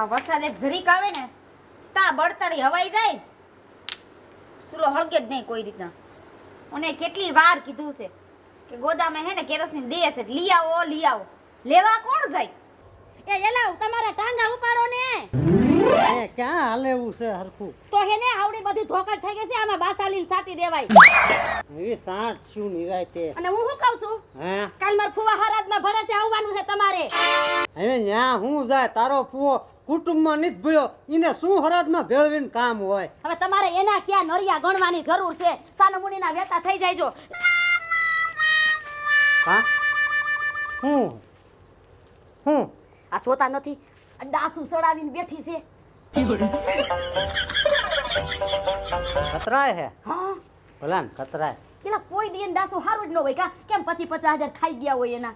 આ વરસાદ એક જરીક આવે ને, તા બળતળી હવાઈ જાય. ચૂલો હળગે જ નહીં કોઈ રીતના. અને કેટલી વાર કીધું છે કે ગોદામે હે ને કેરોસીન દે છે લઈ આવો લઈ આવો. લેવા કોણ જાય? એ એલા તમારા ટાંગા ઉપાડો ને. એ ક્યાં હાલેવું છે હરખું? તો હે ને આવડી બધી ધોકર થઈ ગઈ છે આમાં બાસાલીન સાટી દેવાય. એવી સાઠ શું નિરાય તે? અને હું શું કહું છું? હે? કાલ માર ફુવા હરાજમાં ભરે છે આવવાનું છે તમારે. હવે ન્યા હું જાય? તારો ફુવો કુટુંબમાં નિત ભયો એને શું હરાજમાં ભેળવીને કામ હોય? હવે તમારે એના ક્યાં નરિયા ગણવાની જરૂર છે? સાનમુનીના વેતા થઈ જાય જો હા? હું? હું? આ જોતા નથી. ડાસુ સડાવીને બેઠી છે. કતરાય હે? હા. ભલા ને કતરાય કેલા કોઈ દી ડાસુ હારું જ ન હોય કા? કેમ પછી પચાસ હજાર ખાઈ ગયા હોય એના?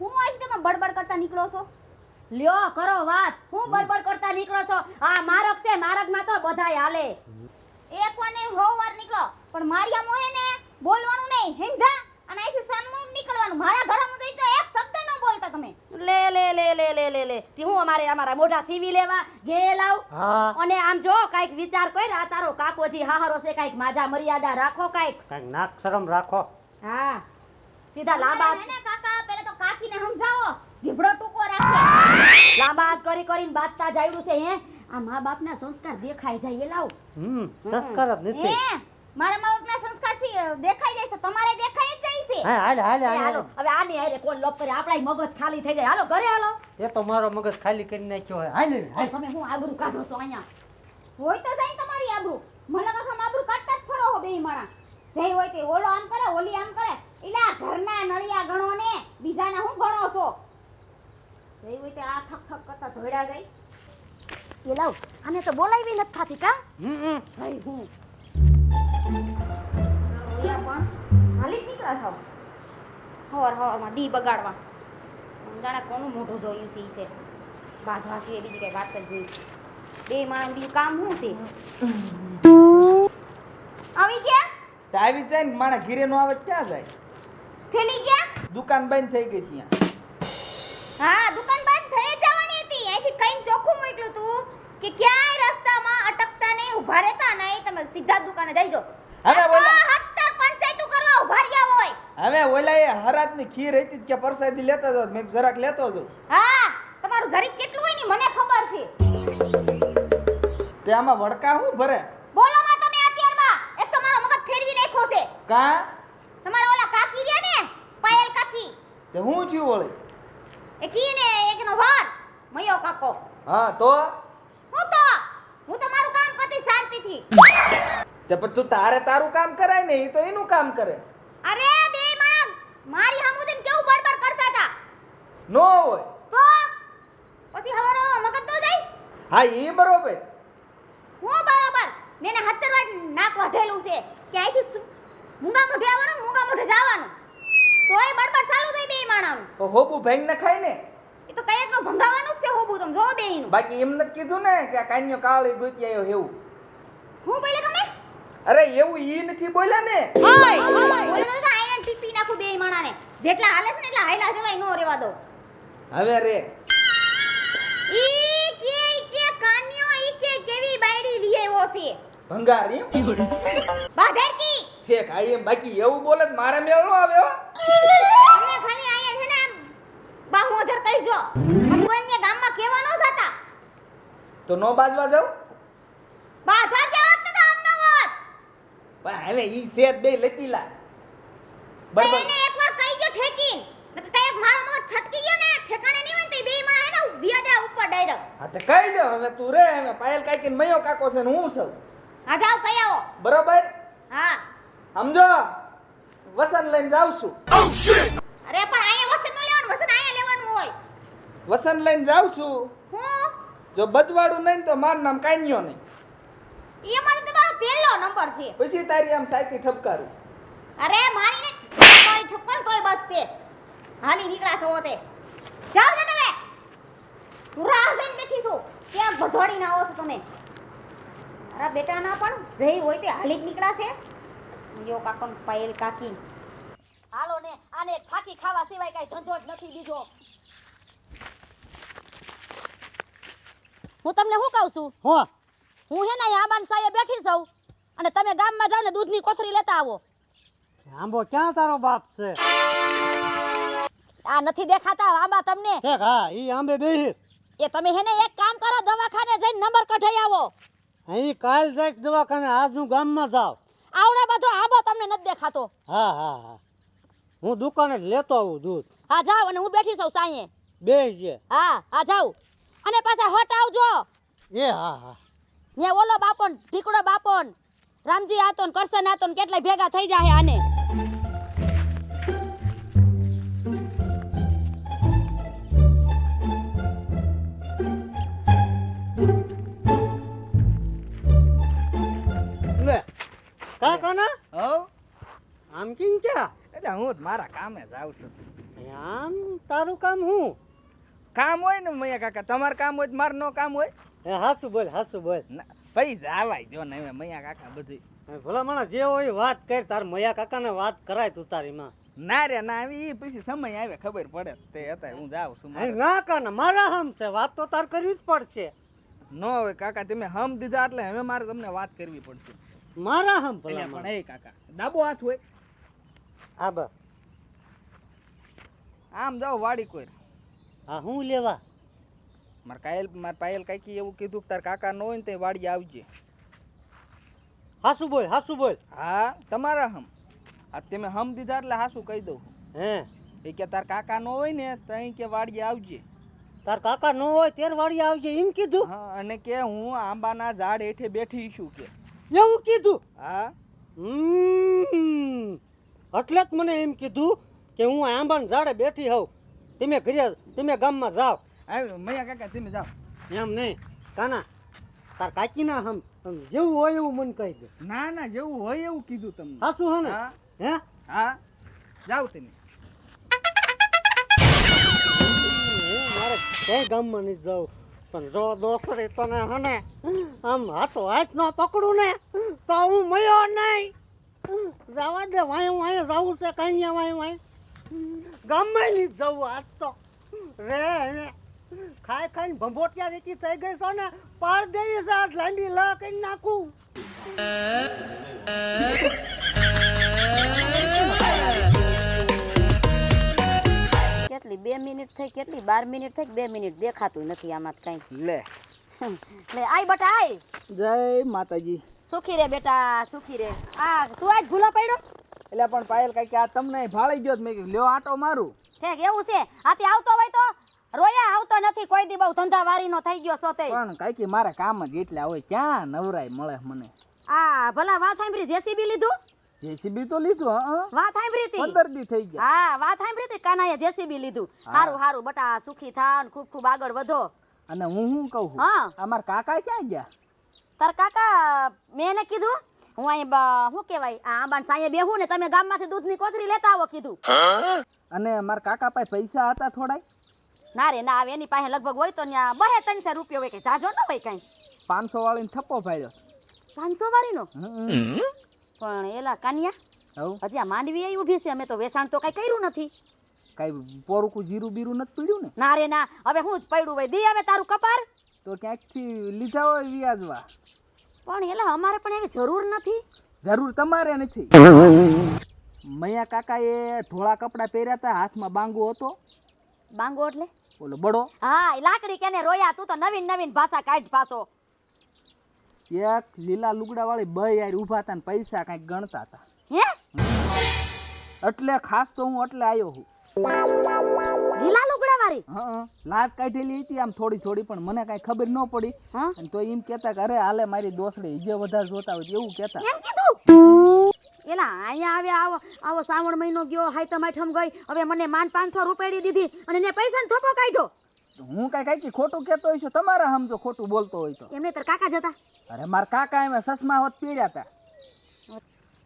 હું આજ તમે બડબડ કરતા નીકળો છો? લ્યો કરો વાત. હું બડબડ કરતા નીકળો છો. આ મારક છે મારકમાં તો બધાય હાલે. એક વાર ને હો વાર નીકળો. પણ મારિયા મોહે ને બોલવાનું નહીં હેંધા. અને અહીંથી સન્મુખ નીકળવાનું. મારા ઘરમાં તો તો એક શબ્દ ન બોલતા તમે. લે લે લે લે લે લે લે. તી હું અમારે અમારા મોઢા સીવી લેવા ગે લાવ. અને આમ જો કાઈક વિચાર કર આ તારો કાકોજી હાહારો છે કાઈક માજા મર્યાદા રાખો કાઈક. કાઈક નાક શરમ રાખો. હા. સીધા લાંબા ને કાકા પહેલા તો કાકીને સમજાવો. જીભડો ટૂંકો રાખો. લાંબા હાથ કરી કરીને બાતતા જાયડું છે હે? આ મા બાપના સંસ્કાર દેખાય જાય એ લાવ. હમ સંસ્કાર જ નથી. હે? મારા મા બાપના સંસ્કાર સી દેખાઈ જાય છે તમારે દેખાઈ જ જાય છે. હા હાલે હાલે હાલો હવે આની હારે કોણ લોપ કરે? આપણાય મગજ ખાલી થઈ જાય. હાલો ઘરે હાલો. એ તો મારો મગજ ખાલી કરી નાખ્યો હોય. હાલે હાલે. તમે હું આબરૂ કાઢો છો અહીંયા? હોય તો જાય તમારી આબરૂ. મને કથમ આબરૂ કાઢતા જ ફરો હો બેય માણા. જઈ હોય તે ઓલો આમ કરે ઓલી આમ કરે. એટલે ઘરના નળિયા ગણો ને બીજાના હું ગણો છો? જઈ હોય તે આ ઠક ઠક કરતા ધોડા જાય. એ લાવ આને તો બોલાવી નથી થાતી કા? હમ હમ. હું ઓલા પણ હાલી જ નીકળ્યા છો હવાર હવારમાં દી બગાડવા. જાણે કોનું મોઢું જોયું છે એ છે. બાંધવા સિવાય બીજી કઈ વાત જ નહીં. બે માણસ બીજું કામ શું છે? આવી ગયા? તો આવી જાય ને માણા ઘીરે નો આવે ક્યાં જાય? થેલી ગયા દુકાન બંધ થઈ ગઈ ત્યાં. હા દુકાન બંધ થઈ જવાની હતી. અહીંથી કઈ ચોખ્ખું મોકલ્યું તું કે ક્યાંય રસ્તામાં અટકતા નહીં ઊભા રહેતા નહીં. તમે સીધા દુકાને જઈ જો હવે બોલા. હત્તર પંચાયતું કરવા ઊભા રહ્યા હોય હવે ઓલા એ હરાતની ખીર હતી કે પરસાદી લેતા જાવ મેં જરાક લેતો જાઉં. હા તમારું જરીક કેટલું હોય ને મને ખબર છે. તે આમાં વડકા શું ભરે? બોલો માં તમે અત્યારમાં એક તમારો મગજ ફેરવી નાખ્યો છે. કા? તમારા ઓલા કાકી રહ્યા ને પાયલ કાકી. તે હું છું વળી? એ કી ને એકનો વાર મયો કાકો. હા તો? હું તો હું તો મારું કામ પતિ શાંતિથી. તે પણ તું તારે તારું કામ કરાય ને એ તો એનું કામ કરે. અરે મારી હમુદીન કેવું બડબડ કરતા હતા? નો હોય. તો પછી હવારો મગજ તો જાય? હા એ બરોબર. હું બરોબર? મેને હતર વાર નાક વઢેલું છે. કે અહીંથી મૂંગા મોઢે આવવાનું ને મૂંગા મોઢે જવાનું? તોય બડબડ ચાલુ થઈ બે માણાનું. તો હોબુ ભાઈ ને ખાય ને? એ તો કંઈક નો ભંગાવાનું છે હોબું તમે જો બેયનું. બાકી એમ નથી કીધું ને કે કાન્યો કાળી ગોતી આવ્યો એવું. હું બોલે તમે? અરે એવું ઈ નથી બોલ્યા ને? બોલે તો આઈને ટીપી નાખું બે માણાને જેટલા હાલે છે ને એટલા હાયલા જવાય નો રેવા દો હવે રે. ઈ કે ઈ કે કાન્યો ઈ કે કેવી બાયડી લઈ આવ્યો છે? ભંગાર એમ? બાધર કી! છેક આ એમ બાકી એવું બોલે મારે મેળ આવ્યો તમે ખાલી આયા છે ને આમ બાહુ અધર કહીજો ભગવાનને ગામમાં કેવા ન થતા તો નો બાજવા જાવ બાધા કેવત તો આમ ન હોત. પણ હવે ઈ સેત બે લકીલા બરાબર. એને એકવાર કહી ગયો ઠેકીન. કંઈક મારો છટકી ગયો ને ઠેકાણે નહીં હોય તો બે માં હે ને વ્યાજા ઉપર ડાયરેક્ટ. હા તો કહી દો હવે તું રે હવે પાયલ કાકી ને મયો કાકો છે ને હું છું? હા જાવ કઈ આવો. બરોબર? હા. સમજો? વસન લઈને જાઉં છું. અરે પણ અહીંયા વસન ન લેવાનું વસન અહીંયા લેવાનું હોય. વસન લઈને જાઉં છું? હું? જો બજવાડું નહીં તો મારું નામ કાન્યો નહીં. એ મારો તમારો પહેલો નંબર છે. પછી તારી આમ સાયકી ઠપકારું. અરે મારી ને મારી છપ્પન તોય બસ છે. હાલી નીકળા છો તે. જાવ ને તમે. હું રાહ જોઈને બેઠી છું. ત્યાં ભધોડી ના આવો છો તમે. મારા બેટા ના પણ જઈ હોય તે હાલી જ નીકળ્યા છે. યો કાકો પાયલ કાકી. હાલો ને આને ફાકી ખાવા સિવાય કઈ ધંધો જ નથી બીજો. હું તમને શું કહું છું? હો. હું હે ને અહીંયા સાયે બેઠી છું. અને તમે ગામમાં જાઓ ને દૂધની કોથરી લેતા આવો. આંબો ક્યાં તારો બાપ છે? આ નથી દેખાતા આંબા તમને. ઠેક હા ઈ આંબે બેહી. એ તમે હેને એક કામ કરો દવાખાને જઈને નંબર કઢાઈ આવો. અહીં કાલ જ દવાખાને આજ હું ગામમાં જાવ આવડે બધો આંબો તમને નથી દેખાતો. હા હા હા. હું દુકાને જ લેતો આવું દૂધ. હા જાવ અને હું બેઠી છું સાંયે. બે છે હા હા જાવ અને પાછા હટ આવજો. એ હા હા. ને ઓલો બાપોન ઢીકડો બાપોન. રામજી આતો ને કરશન આતો ને કેટલાય ભેગા થઈ જાય આને. કાકા ના હવ આમ કિંગ ક્યાં? એટલે હું મારા કામે જાઉં છું. આમ તારું કામ હું? કામ હોય ને મૈયા કાકા તમારું કામ હોય મારું નો કામ હોય? હે હાસુ બોલ હાસુ બોલ. ભાઈ આવાય જો ને મૈયા કાકા બધી. ભલા માણસ જે હોય વાત કર તાર મયા કાકાને વાત કરાય તું તારી માં. ના રે ના આવી એ પછી સમય આવે ખબર પડે તે હતા હું જાઉં છું. ના કાના મારા હમ છે વાત તો તાર કરવી જ પડશે. નો હોય કાકા તમે હમ દીધા એટલે હવે મારે તમને વાત કરવી પડશે. મારા હમ ભલા પણ એ કાકા દાબો હાથ હોય. હા બા આમ જાઓ વાડી કોઈ. હા હું લેવા? માર કાયલ માર પાયલ કાકી એવું કીધું કે તાર કાકા ન હોય ને તે વાડી આવજે. હાસુ બોલ હાસુ બોલ. હા તમારા હમ. આ તમે હમ દીધા એટલે હાસુ કહી દઉં હે. એ કે તાર કાકા ન હોય ને તો અહીં કે વાડી આવજે. તાર કાકા ન હોય તેર વાડી આવજે એમ કીધું? હા અને કે હું આંબાના ઝાડ હેઠે બેઠી છું કે. એવું કીધું? હા. હમ. એટલે જ મને એમ કીધું કે હું આંબાના ઝાડે બેઠી હોઉં. તમે ઘરે તમે ગામમાં જાઓ. મૈયા કાકા તમે જાઓ. એમ નહીં. કાના તાર કાકીના હમ હમ જેવું હોય એવું મને કહી દે. ના ના જેવું હોય એવું કીધું તમને. સાસુ હે ને? હે. હા? જાઓ તમે. મારે ક્યાંય ગામમાં નહીં જાઉં. પણ જો દોસરી તને હને, આમ હાથો હાથ ન પકડું ને, તો હું મયો નહીં. જવા દે, વાય વાય, જવું છે કઈ વાય વાય. ગમે નહીં જવું આજ તો. રે ખાઈ ખાઈને ભંભોટિયા રીતી થઈ ગઈ છો ને, પાડ દેવી છે લાંબી લ કરી નાખું. કેટલી? બે મિનિટ થઈ કેટલી? બાર મિનિટ થઈ બે મિનિટ? દેખાતું નથી આમાં કઈ. લે. લે આય બટા આય. જય માતાજી. સુખી રે બેટા સુખી રે. આ તું આજ ભૂલો પડ્યો? એટલે પણ પાયલ કાકી આ તમને ભાળી ગયો મેં લ્યો આટો મારું. ઠેક એવું છે? આથી આવતો હોય તો? રોયા આવતો નથી કોઈ દી બહુ ધંધા વારીનો થઈ ગયો સોતે પણ કાકી મારા કામ જ એટલા હોય ક્યાં નવરાય મળે મને? આ ભલા વાત સાંભળી જેસીબી લીધું? જેસીબી તો લીધું હા વાત સાંભળી હતી? પંદર દી થઈ ગયા. હા વાત સાંભળી હતી? કાનાએ જેસીબી લીધું. હારું હારું બટા સુખી થા ને ખૂબ ખૂબ આગળ વધો. અને હું શું કહું? છું હા અમાર કાકા ક્યાં ગયા? તાર કાકા મેં એને કીધું હું અહીં શું કહેવાય આ આંબાન સાંયે બેહું ને તમે ગામમાંથી દૂધની કોથરી લેતા આવો કીધું. અને મારા કાકા પાસે પૈસા હતા થોડાય? ના રે ના આવે એની પાસે લગભગ હોય તો ત્યાં બહે ત્રણસો રૂપિયા હોય કે જાજો ન હોય કઈ. પાંચસો વાળીને થપ્પો ફાડ્યો પાંચસો વાળીનો. પણ એલા કાનિયા હજી આ માંડવી આવી ઊભી છે અમે તો વેચાણ તો કઈ કર્યું નથી. કઈ પોરુકું જીરું બીરું નથી પીડ્યું ને? ના રે ના હવે હું જ પડ્યું ભાઈ દી હવે તારું કપાર તો ક્યાંકથી લીધા હોય વ્યાજવા? પણ એલા અમારે પણ એવી જરૂર નથી. જરૂર તમારે નથી. મૈયા કાકાએ ધોળા કપડાં પહેર્યા હતા હાથમાં બાંગો હતો. બાંગો એટલે? ઓલો બડો? હા એ લાકડી કેને રોયા તું તો નવીન નવીન ભાષા કાઢ પાછો. એક લીલા લુગડા વાળી બે યાર ઊભા હતા ને પૈસા કાંઈક ગણતા હતા હે? એટલે ખાસ તો હું એટલે આવ્યો છું લીલા લુગડા વાળી હા. લાજ કાઢેલી હતી આમ થોડી થોડી પણ મને કાંઈ ખબર ન પડી. હા? અને તો એમ કહેતા કે અરે હાલે મારી દોસડી જે વધારે જોતા હોય એવું કહેતા. એમ કીધું? એલા અહીંયા આવ્યા આવો આવો શ્રાવણ મહિનો ગયો હાઈ તમાઠમ ગઈ. હવે મને માન પાંચસો રૂપિયા દીધી અને ને પૈસાનો થપ્પો કાઢ્યો. હું કઈ કઈ ખોટું કેતો હોય તમારે સમજો ખોટું બોલતો હોય તો. એમને તાર કાકા જતા. અરે મારા કાકા એમાં સસમા હોત પહેર્યા હતા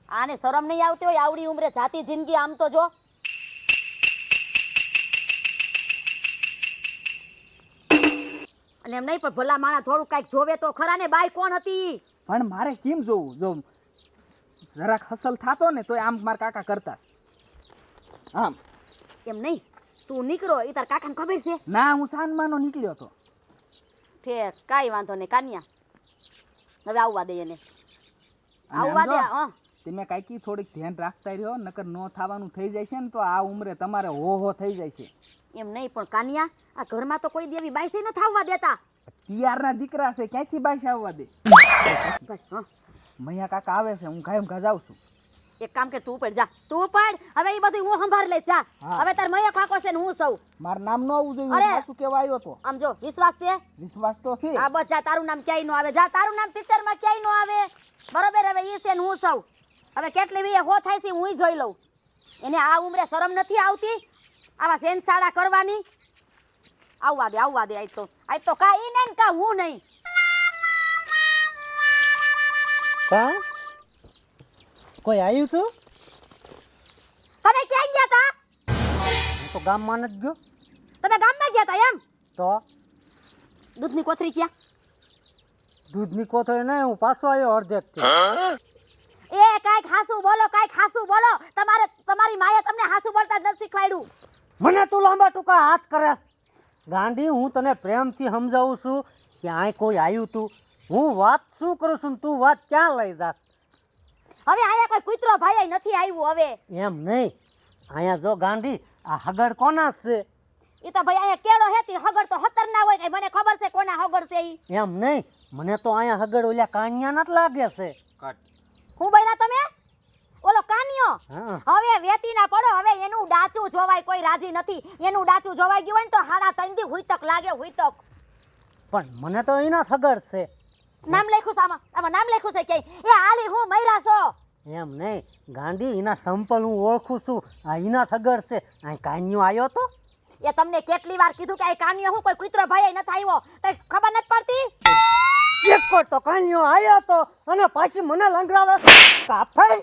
આને શરમ નહીં આવતી હોય આવડી ઉંમરે જાતી જિંદગી આમ તો જો. અને એમ નહીં પણ ભલા માણા થોડું કાંઈક જોવે તો ખરા ને બાઈ કોણ હતી? પણ મારે કેમ જોવું? જો જરાક હસલ થાતો ને તોય આમ મારા કાકા કરતા. આમ. એમ નહીં તું નીકળો એ તાર કાકાને ખબર છે? ના હું સાનમાનો નીકળ્યો હતો. ઠેક કાંઈ વાંધો નહીં કાનિયા. હવે આવવા દે એને. આવવા દે હા. તમે કાંઈકી થોડીક ધ્યાન રાખતા રહ્યો નકર નો થવાનું થઈ જાય છે ને તો આ ઉંમરે તમારે હો હો થઈ જાય છે. એમ નહીં પણ કાન્યા આ ઘરમાં તો કોઈ દેવી બાઈસે ન થાવવા દેતા. તિયારના દીકરા છે ક્યાંથી બાઈશ આવવા દે? મૈયા કાકા આવે છે હું કાયમ ગજાવું છું. એક કામ કે તું પડ જા. તું પડ હવે એ બધું હું સંભાળ લે જા. હવે તાર મય ખાકો છે ને હું સૌ. માર નામ નો આવું જોઈએ અરે! શું કેવા આવ્યો તો. આમ જો વિશ્વાસ છે? વિશ્વાસ તો છે. આ બસ જા તારું નામ ક્યાંય નો આવે. જા તારું નામ પિક્ચરમાં ક્યાંય નો આવે. બરોબર હવે ઈ છે ને હું સૌ. હવે કેટલી વી હો થાય છે હું જોઈ લઉં. એને આ ઉંમરે શરમ નથી આવતી? આવા સેનસાડા કરવાની? આવવા દે આવવા દે આજ તો. આજ તો કાઈ નહીં ને કા હું નહીં. કા? કોઈ આવ્યું તું? તમે ક્યાં ગયા તા? હું તો ગામમાં નથી ગયો. તમે ગામમાં ગયા તા એમ? તો? દૂધની કોથરી ક્યાં? દૂધની કોથળી નહીં હું પાછો આવ્યો અડધેકથી એ કાંઈક હાસુ બોલો કાંઈક હાસુ બોલો. તમારે તમારી માએ તમને હાસુ બોલતા જ નથી શીખવાડ્યું. મને તું લાંબા ટૂંકા હાથ કરે. ગાંડી હું તને પ્રેમથી સમજાવું છું કે આ કોઈ આવ્યું તું. હું વાત શું કરું છું તું વાત ક્યાં લઈ જાસ હવે અહીંયા કોઈ કૂતરો ભાઈ નથી આવ્યું હવે. એમ નહીં. અહીંયા જો ગાંધી આ હગડ કોના છે? એ તો ભાઈ અહીંયા કેળો હેતી હગર તો હતર ના હોય કઈ મને ખબર છે કોના હગર છે ઈ. એમ નહીં. મને તો અહીંયા હગડ ઓલ્યા કાનિયા જ લાગે છે. હું બન્યા તમે? ઓલો કાનિયો? હા. હવે વેતી ના પડો હવે એનું ડાચું જોવાય કોઈ રાજી નથી. એનું ડાચું જોવાઈ ગયું હોય ને તો હાડા તંદી દી હુઈતક લાગે હુઈતક પણ મને તો એના હગડ છે. નામ લખ્યું છે આમાં આમાં નામ લખ્યું છે કે એ આલી હું મૈરા છો? એમ નહીં ગાંધી એના સંપલ હું ઓળખું છું. આ એના સગર છે. આ કાન્યો આવ્યો તો? એ તમને કેટલી વાર કીધું કે આ કાન્યો હું કોઈ કૂતરો ભાઈ નથી આવ્યો? તઈ ખબર નથી પડતી? એક કોઈ તો કાન્યો આવ્યો તો અને પાછી મને લંગડાવે કાફઈ?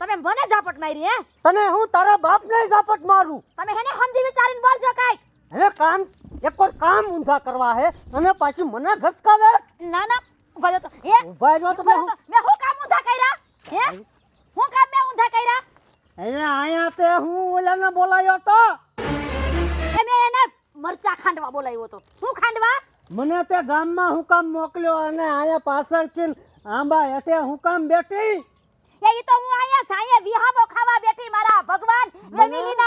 તમે મને ઝાપટ મારી હે? તને હું તારા બાપને ઝાપટ મારું? તમે હેને સમજી વિચારીને બોલજો કાઈ હવે કામ એક વાર કામ ઊંધા કરવા હે અને પાછી મને ઘસકાવે. ના ના ઊભા તો. હે? ઊભા જો તો. મેં હું કામ ઊંધા કર્યા? હે? હું કામ મેં ઊંધા કર્યા? હવે આયા તે હું ઓલાને બોલાયો તો. મેં એને મરચા ખાંડવા બોલાવ્યો તો. હું ખાંડવા? મને તે ગામમાં હું કામ મોકલ્યો અને આયા પાછળથી આંબા હેઠે હું કામ બેઠી. એ તો હું આયા સાયે વિહામો ખાવા બેઠી મારા ભગવાન. પેટનાવ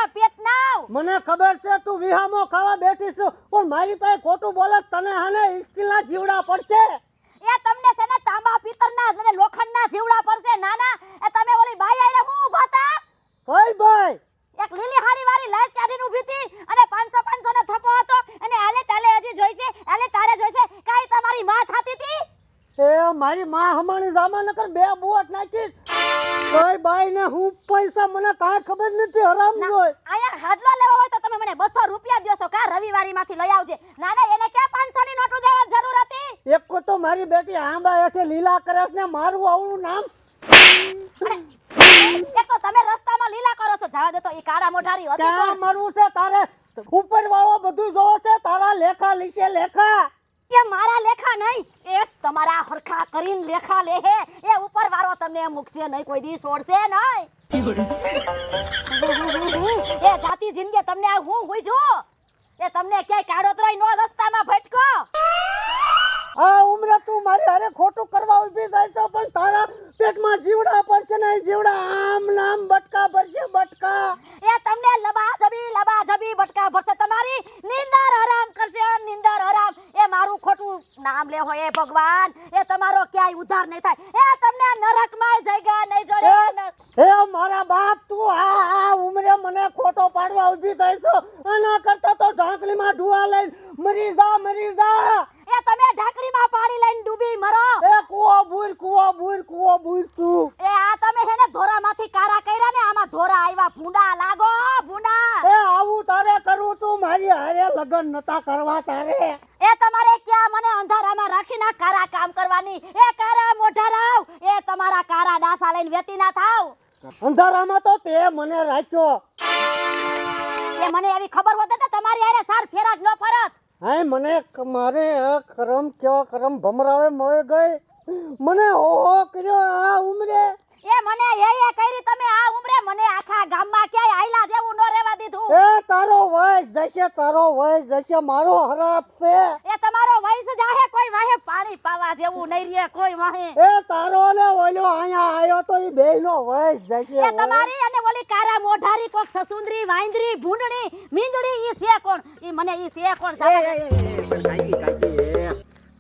મને ખબર છે તું વિહામો ખાવા બેઠી છું પણ મારી પાસે ખોટું બોલે તને હાને સ્ટીલના જીવડા પડશે. એ તમને છે ને તાંબા પિત્તરના અને લોખંડના જીવડા પડશે નાના. એ તમે ઓલી બાઈ આઈને હું ઊભા તા કોઈ ભાઈ એક લીલી હાડી વાળી લાઈટ કાઢીને ઊભી હતી અને 500 500 નો થપ્પો હતો. અને આલે તાલે હજી જોઈ છે આલે તારે જોઈ છે કાઈ તમારી માં થાતી હતી? એ મારી માં હમણાં જામા નકર બે બોટ નાખી. કોઈ બાઈ ને હું પૈસા મને કાંઈ ખબર નથી હરામ જોય. અહીંયા હાડલો લેવો હોય તો તમે મને 200 રૂપિયા દ્યો છો કા રવિવારીમાંથી લઈ આવજે? ના ના એને ક્યાં 500 ની નોટો દેવા જરૂર હતી? એક કો તો મારી બેટી આંબા હેઠે લીલા કરે છે ને મારું આવડું નામ. એક તો તમે રસ્તામાં લીલા કરો છો જવા દે તો ઈ કાળા મોઢારી હતી ક્યાં મરવું છે તારે? ઉપર વાળો બધું જોવે છે તારા લેખા લીચે લેખા. કે મારા લેખા નહીં એ તમારા હરખા કરીને લેખા લેહે એ ઉપર વાળો તમને મૂકશે નહીં, કોઈ દી છોડશે નહીં. એ જાતિ જિંદગી તમને હું હુઈ જો એ તમને ક્યાંય કાળોતરોય નો રસ્તામાં ભટકો? આ ઉમરે તું મારી હારે ખોટું કરવા ઊભી થાય છે પણ તારા પેટમાં જીવડા પડશે ને જીવડા આમ નામ બટકા ભરશે બટકા. એ તમને લબા જબી લબા જબી બટકા ભરશે. તમારી નિંદર હરામ કરશે નિંદર હરામ. એ મારું ખોટું નામ લેહો એ ભગવાન. એ તમારો ક્યાંય ઉધાર નહીં થાય. એ તમને નરકમાં ગયા નહીં જડે. એ મારા બાપ તું આ આ ઉમરે મને ખોટો પાડવા ઊભી થાય છો. આના કરતા તો ઢાંકલીમાં ઢુવા લઈને મરી જા મરી જા. એ તમે ઢાંકણીમાં પાણી લઈને ડૂબી મરો. એ કુવો બુર કુવો બુર કુવો બુર તું. એ આ તમે હેને ધોરામાંથી કારા કર્યા ને આમાં ધોરા આવ્યા ભૂંડા લાગો ભૂંડા. એ આવું તારે કરું તું? મારી હારે લગન નતા કરવા તારે. એ તમારે ક્યાં મને અંધારામાં રાખીને ના કારા કામ કરવાની? એ કારા મોઢા રાવ એ તમારા કારા ડાસા લઈને વેતી ના થાવ. અંધારામાં તો તે મને રાખ્યો. એ મને એવી ખબર હોત તો તમારી હારે સાર ફેરા જ ન ફરત. હાય મને મારે આ કરમ કેવા કરમ ભમરાવે મળે ગઈ. મને ઓહો હો કર્યો, આ ઉમરે. એ મને એ એ કરી તમે આ ઉમરે મને આખા ગામમાં ક્યાંય આયલા જેવું ન રહેવા દીધું એ તારો વયસ જશે તારો વયસ જશે મારો હરાપ છે એ તમારો વયસ જાહે કોઈ વાહે પાણી પાવા જેવું નહીં રે કોઈ વાહે એ તારો ને ઓલો અહીંયા આયો તો એ બેયનો વયસ જશે એ તમારી અને ઓલી કારા મોઢારી કોક સસુંદરી વાંદરી ભૂંડણી મીંદડી ઈ છે કોણ ઈ મને ઈ છે કોણ સાહેબ.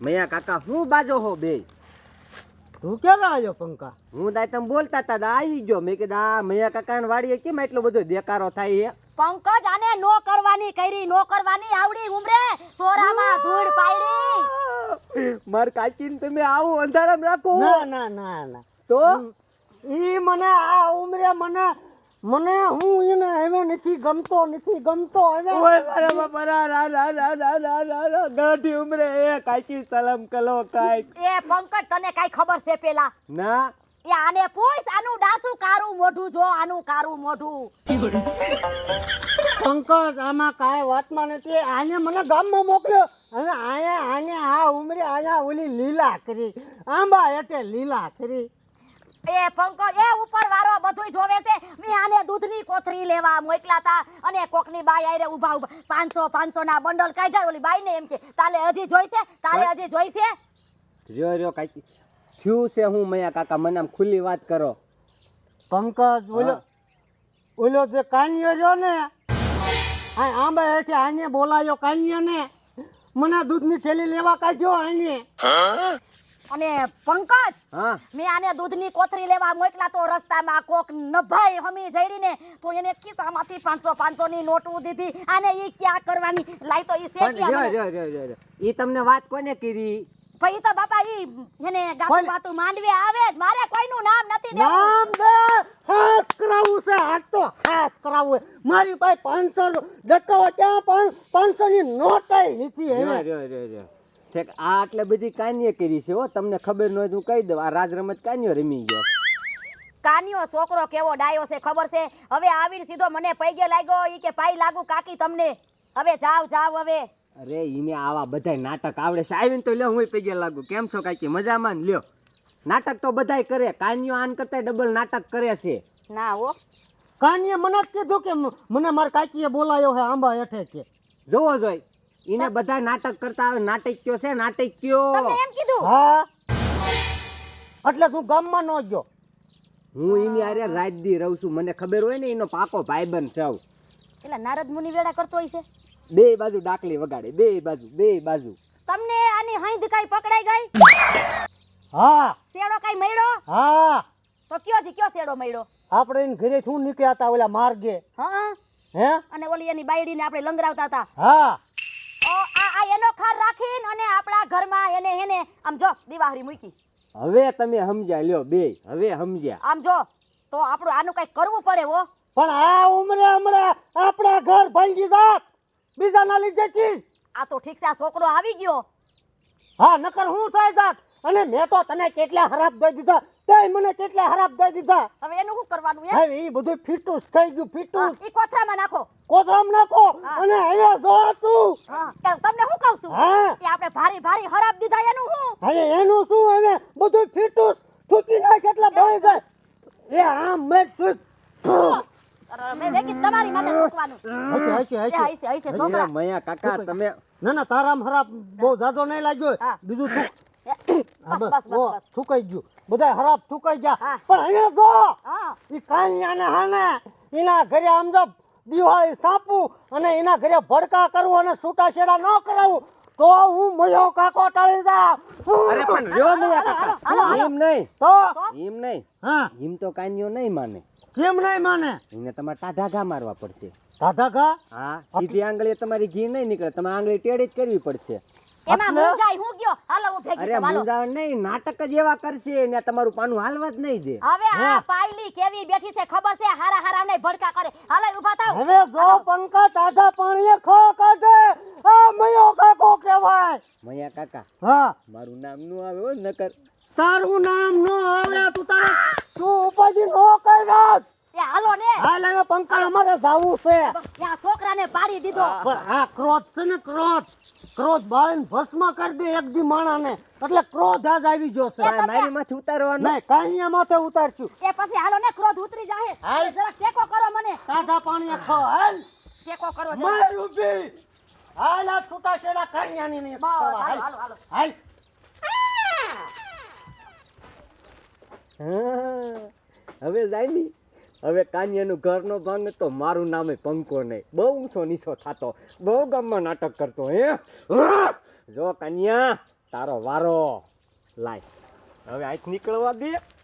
મૈયા કાકા હું બાજો હો બે તું ક્યારે આવ્યો પંકા હું દાય તમે બોલતા હતા દા આવી ગયો. મેં કીધું આ મૈયા કાકા વાડીએ કેમ એટલો બધો દેકારો થાય પંકજ આને નો કરવાની કરી નો કરવાની આવડી ઉમરે. તોરામાં ધૂળ પાડી માર માર કાકીને તમે આવું અંધારામાં રાખો. ના ના ના ના. તો? ઈ મને આ ઉમરે મને મને હું એને હવે નથી ગમતો નથી ગમતો હવે ઓય મારા બાપા રા રા રા રા રા રા રા રા ગાંઠી ઉમરે એ કાકી સલામ કલો કાઈક. એ પંકજ તને કાઈ ખબર છે પેલા? ના. એ આને પૂછ આનું ડાસું કારું મોઢું જો આનું કારું મોઢું. પંકજ આમાં કાંઈ વાતમાં નથી. આને મને ગામમાં મોકલ્યો. અને આયા આને આ ઉમરે આયા ઓલી લીલા કરી. આંબા એટલે લીલા કરી. એ પંકજ એ ઉપર વાળો બધુંય જોવે છે. મે આને દૂધની કોથરી લેવા મોકલા તા. અને કોકની બાઈ આયરે ઊભા ઊભા. પાંચસો પાંચસો ના બંડલ કાઢ્યા. ઓલી બાઈ ને એમ કે તાલે હજી જોઈશે? તારે હજી જોઈશે? રહ્યો રહ્યો કાકી. થયું છે હું મયા કાકા મને આમ ખુલ્લી વાત કરો. પંકજ ઓલો હા. ઓલો જે કાન્યો રહ્યો ને આ આંબા હેઠે આને બોલાયો કાન્યો ને મને દૂધની થેલી લેવા કાઢ્યો આને. અને પંકજ હા? મેં આને દૂધની કોથરી લેવા મોકલા તો રસ્તામાં કોક નભાઈ હમી જઈને તો એને ખિસ્સામાંથી પાંચસો પાંચસો ની નોટ દીધી. આને ઈ ક્યાં કરવાની? લાઈ તો ઈ શેકી. ઈ તમને વાત કોને કરી? ભાઈ તો બાપા ઈ એને ગાતું? બાતું માંડવે આવે જ. મારે કોઈનું નામ નથી દેવું. નામ દે. હાસ કરાવું છે. આજ તો હાસ કરાવું મારી પાસે પાંચસો જતો ત્યાં પણ પાંચસો ની નોટ રહ્યો રહ્યો રહ્યો. ઠેક આ આટલે બધી કાન્ય કરી છે હો તમને ખબર ન હોય તો હું કહી દઉં આ રાજ રમત કાન્યો રમી ગયો. કાનીઓ છોકરો કેવો ડાયો છે ખબર છે? હવે આવીને સીધો મને પૈગે લાગ્યો ઈ કે પાઈ લાગુ કાકી તમને. હવે જાવ જાવ હવે. અરે ઈને આવા બધાય નાટક આવડે છે. આવીને તો લ્યો હું પૈગે લાગુ. કેમ છો કાકી? મજામાં ને? લ્યો. નાટક તો બધાય કરે. કાન્યો આન કરતા ડબલ નાટક કરે છે. ના હો. કાનીએ મને જ કીધું કે મને મારા કાકીએ બોલાયો હે આંબા હેઠે છે જોવો જોઈ. ઈને બધા નાટક કરતા આવે નાટક્યો છે નાટક્યો તમે એમ કીધું? હા. એટલે તું ગામમાં ન ગયો? હું એની આરે રાત દી રહું છું. મને ખબર હોય ને એનો પાકો ભાઈબંધ છે આવું. એટલે નારદ મુનિ વેડા કરતો હોય છે? બે બાજુ ડાકલી વગાડે બે બાજુ બે બાજુ. તમને આની હાઈદ કઈ પકડાઈ ગઈ? હા. શેડો કાઈ મળ્યો? હા. તો કયો જી કયો શેડો મળ્યો? આપણે એને ઘરે શું નીકળ્યા હતા ઓલા માર્ગે. હા. હે? અને ઓલી એની બાયડીને આપણે લંગરાવતા હતા. હા. આ રાખીને અને આપણા ઘરમાં એને એને આમ જો દિવાહરી મૂકી. હવે તમે સમજ્યા લ્યો બે હવે સમજ્યા આમ જો તો આપણું આનું કઈ કરવું પડે હો. પણ આ ઉમરે હમણાં આપણા ઘર ભાંગી જાત. બીજાના લીધે ચીજ આ તો ઠીક છે આ છોકરો આવી ગયો. હા નકર હું થઈ જાત? અને મેં તો તને કેટલા ખરાબ દઈ દીધા. તે મને કેટલા ખરાબ દઈ દીધા. હવે એનું શું કરવાનું હવે એ બધું ફીટુસ થઈ ગયું ફીટુસ. ઈ કોથરામાં નાખો. કોથરામાં નાખો. અને અહીંયા જો તું હા કે તમને શું કહું છું હા એ આપણે ભારી ભારી હરાબ દીધા એનું શું હવે એનું શું હવે બધું ફીટુસ થૂકી નાખ એટલે બળી જાય એ આમ મેં તું અરે, મેં વેગી તમારી માથે થૂકવાનું હશે હશે હશે છોકરા મયા કાકા તમે ના ના તારામ હરાપ બહુ જાજો નહીં લાગ્યો બીજું થૂક બસ બસ બસ થૂકાઈ ગયું. બધા હરાપ થૂકાઈ ગયા. પણ અહીંયા જો! હા. ઈ કાંઈ હાને એના ઘરે આમ જો દિવાળી સાપું અને એના ઘરે ભડકા કરવું અને છૂટાછેડા ન કરાવું. તો હું મયો કાકો ટાળી જા અરે પણ રહ્યો મયા કાકા. એમ નહીં. તો? એમ નહીં. હા. એમ તો કાન્યો નહીં માને. કેમ નહીં માને? એને તમારે ટાઢા ઘા મારવા પડશે. ટાઢા ઘા? હા સીધી આંગળી તમારી ઘી નહીં નીકળે. તમારે આંગળી ટેડી જ કરવી પડશે. એમાં એટલે? મુંજાઈ હું ગયો? હાલો હું ભેગી અરે છું નહીં નાટક જ એવા કરશે ને તમારું પાનું હાલવા જ નહીં દે. હવે આ પાયલી કેવી બેઠી છે ખબર છે? હારા હારા ને ભડકા કરે. હાલો ઊભા થાવ. હવે જો પંકા ટાઢા પાણીએ ખો કાઢે. આ મયો કાકો કહેવાય. મયા કાકા હા. મારું નામનું આવે હો નકર. તારું નામ નો આવે તું તારે તું ઉપાધિ નો કર્યા એ હાલો ને. હાલ હવે પંકા અમારે જાવું છે. ત્યાં છોકરાને પાડી દીધો. આ ક્રોધ છે ને ક્રોધ. ક્રોધ બાળીને ભસ્મ કરી દે એક દી માણાને. એટલે ક્રોધ આજ આવી ગયો છે. મારી માથે ઉતારવાનું? નહીં કાંઈ માથે ઉતારશું. એ પછી હાલો ને ક્રોધ ઉતરી જાહે. હાલ. જરા ટેકો કરો મને. તાજા પાણી ખો હાલ. ટેકો કરો. માર ઊભી હાલ આ છૂટા છેડા કાણિયાની ને હાલ હાલો, હાલ હાલો, હાલો. હાલ હવે જાય ની હવે કાનિયાનું ઘરનો ભંગ તો મારું નામે પંકો નહીં. બહુ ઊંચો નીચો થાતો. બહુ ગામમાં નાટક કરતો, હે? જો કાનિયા, તારો વારો. લાય. હવે આજ નીકળવા દે.